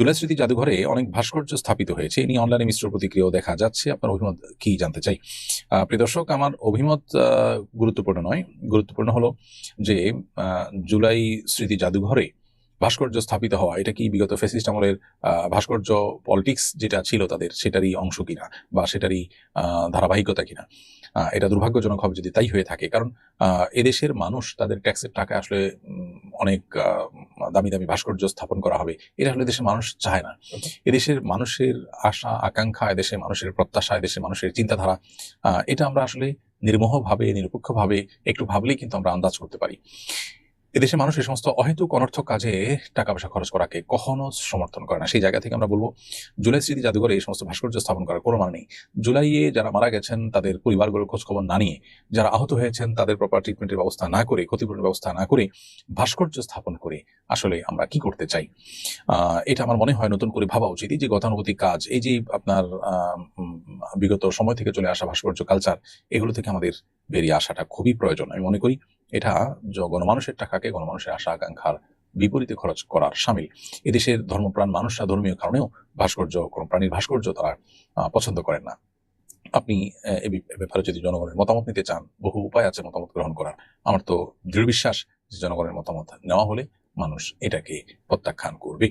স্মৃতি জাদুঘরে অনেক ভাস্কর্য স্থাপিত হয়েছে। নিয়ে অনলাইনে মিশ্র প্রতিক্রিয়াও দেখা যাচ্ছে। আপনার অভিমত কি জানতে চাই? প্রিয় দর্শক, আমার অভিমত গুরুত্বপূর্ণ নয়। গুরুত্বপূর্ণ হলো যে জুলাই স্মৃতি জাদুঘরে ভাস্কর্য স্থাপিত হওয়া, এটা কি বিগত ফেসিস্ট আমলের ভাস্কর্য পলিটিক্স যেটা ছিল তাদের, সেটারই অংশ কিনা বা সেটারই ধারাবাহিকতা কিনা? এটা দুর্ভাগ্যজনক হবে যদি তাই হয়ে থাকে। কারণ এদেশের মানুষ তাদের ট্যাক্সের টাকা আসলে অনেক দামি দামি ভাস্কর্য স্থাপন করা হবে। এটা হলে দেশের মানুষ চায় না। এদেশের মানুষের আশা, আকাঙ্ক্ষা, এদেশের মানুষের প্রত্যাশা, এদেশের মানুষের চিন্তাধারা এটা আমরা আসলে নির্মোহভাবে, নিরপেক্ষভাবে একটু ভাবলেই কিন্তু আমরা আন্দাজ করতে পারি। এদেশের মানুষ এই সমস্ত অহেতুক অনর্থক কাজে টাকা পয়সা খরচ করাকে কখনো সমর্থন করে না। সেই জায়গা থেকে আমরা বলব, জুলাই স্মৃতি জাদুঘরে এই সমস্ত ভাস্কর্য স্থাপন করার কোনো মানে নেই। জুলাইয়ে যারা মারা গেছেন, তাদের পরিবারগুলোর খোঁজ খবর না নিয়ে, যারা আহত হয়েছেন, তাদের প্রপার ট্রিটমেন্টের ব্যবস্থা না করে, ক্ষতিপূরণের ব্যবস্থা না করে, ভাস্কর্য স্থাপন করে আসলে আমরা কি করতে চাই? এটা আমার মনে হয় নতুন করে ভাবা উচিত। এই যে গতানুগতিক কাজ, এই যে আপনার বিগত সময় থেকে চলে আসা ভাস্কর্য কালচার এগুলো থেকে আমাদের বেরিয়ে আসাটা খুবই প্রয়োজন। আমি মনে করি এটা গণমানুষের টাকাকে গণমানুষের আশা, আকাঙ্ক্ষার বিপরীতে খরচ করার সামিল। এদেশের ধর্মপ্রাণ মানুষরা ধর্মীয় কারণেও ভাস্কর্য কোন প্রাণীর ভাস্কর্য তারা পছন্দ করেন না। আপনি ব্যাপারে যদি জনগণের মতামত নিতে চান, বহু উপায় আছে মতামত গ্রহণ করার। আমার তো দৃঢ় বিশ্বাস জনগণের মতামত নেওয়া হলে মানুষ এটাকে প্রত্যাখ্যান করবে।